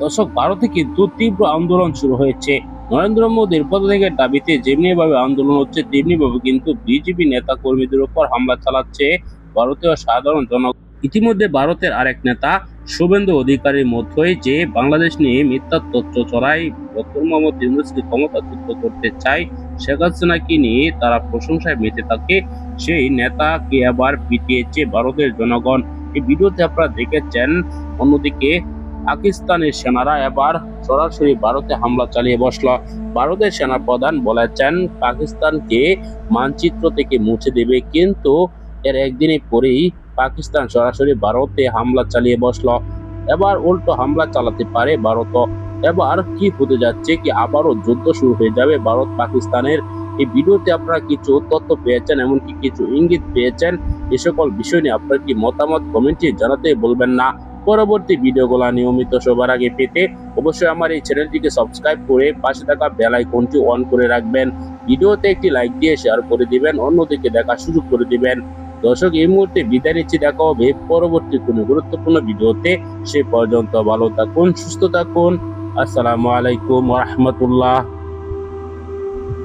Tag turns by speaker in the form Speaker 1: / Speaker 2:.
Speaker 1: দর্শক ভারতে কিন্তু তীব্র আন্দোলন শুরু হয়েছে। নরেন্দ্র মোদীর পদত্যাগের দাবিতে যেমনি ভাবে আন্দোলন হচ্ছে তেমনি ভাবে কিন্তু বিজেপি নেতা কর্মীদের উপর হামলা চালাচ্ছে ভারতীয় সাধারণ জন ইতিমধ্যে ভারতের আরেক নেতা, শুভেন্দু অধিকারীর মধ্যে যে বাংলাদেশ নিয়ে মিথ্যা তথ্য ছড়াই ডক্টর মোহাম্মদ ইউনুসকে ক্ষমতাচ্যুত করতে চায়, শেখ হাসিনাকে নিয়ে তারা প্রশংসায় মেতে থাকে, সেই নেতাকে আবার পিটিয়েছে ভারতের জনগণ। এই ভিডিওতে আপনারা দেখেছেন, অন্যদিকে পাকিস্তানের সেনারা এবার সরাসরি ভারতে হামলা চালিয়ে বসল। ভারতের সেনা প্রধান বলেছেন, পাকিস্তানকে মানচিত্র থেকে মুছে দেবে, কিন্তু এর একদিনের পরেই পাকিস্তান সরাসরি ভারতে হামলা চালিয়ে বসল। এবার উল্টো হামলা চালাতে পারে ভারত এবার কি হতে যাচ্ছে কি আবারও যুদ্ধ শুরু হয়ে যাবে ভারত পাকিস্তানের? এই ভিডিওতে আপনারা কিছু তথ্য পেয়েছেন, এমনকি কিছু ইঙ্গিত পেয়েছেন। এ সকল বিষয় নিয়ে আপনার কি মতামত কমেন্টে জানাতে বলবেন না। পরবর্তী ভিডিওগুলো নিয়মিত সবার আগে পেতে অবশ্যই আমার এই চ্যানেলটিকে সাবস্ক্রাইব করে পাশে থাকা বেল আইকনটি অন করে রাখবেন। ভিডিওতে একটি লাইক দিয়ে শেয়ার করে দিবেন, অন্যদিকে দেখার সুযোগ করে দিবেন। দর্শক, এই মুহূর্তে বিদায় নিচ্ছি। দেখা হবে পরবর্তী কোনো গুরুত্বপূর্ণ ভিডিওতে। সে পর্যন্ত ভালো থাকুন, সুস্থ থাকুন। আসসালামু আলাইকুম রহমতুল্লাহ।